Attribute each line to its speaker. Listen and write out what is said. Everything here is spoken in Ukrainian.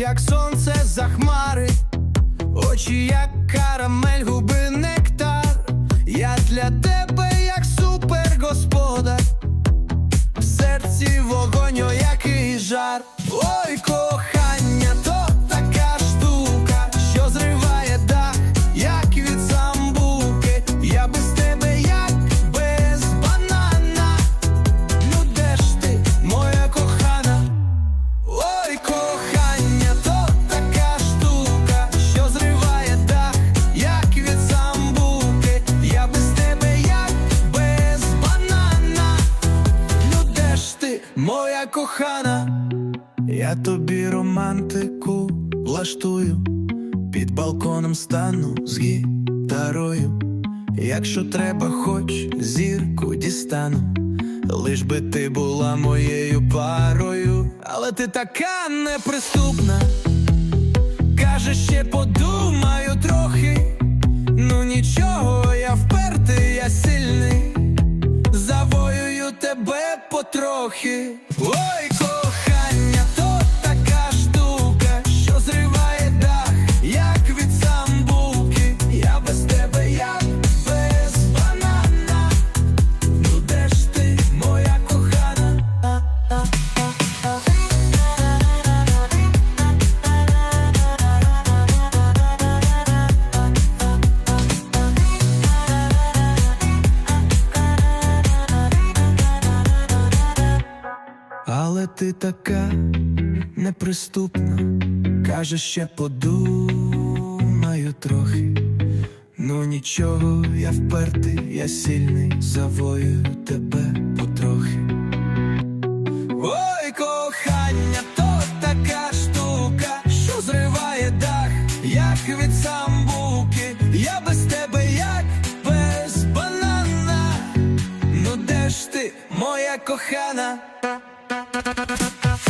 Speaker 1: як сонце за хмари, очі, як карамель, губи нектар. Я для тебе, як супергосподар, в серці вогонь, який жар. Ой, моя кохана? Я тобі романтику влаштую, під балконом стану з гітарою. Якщо треба, хоч зірку дістану, лиш би ти була моєю парою, але ти така неприступна. Потрохи. Але ти така неприступна, каже, ще подумаю трохи. Ну нічого, я впертий, я сильний, завоюю тебе потрохи. Ой, кохання, то така штука, що зриває дах, як від самбуки. Я без тебе, як без банана. Ну де ж ти, моя кохана? ダフ!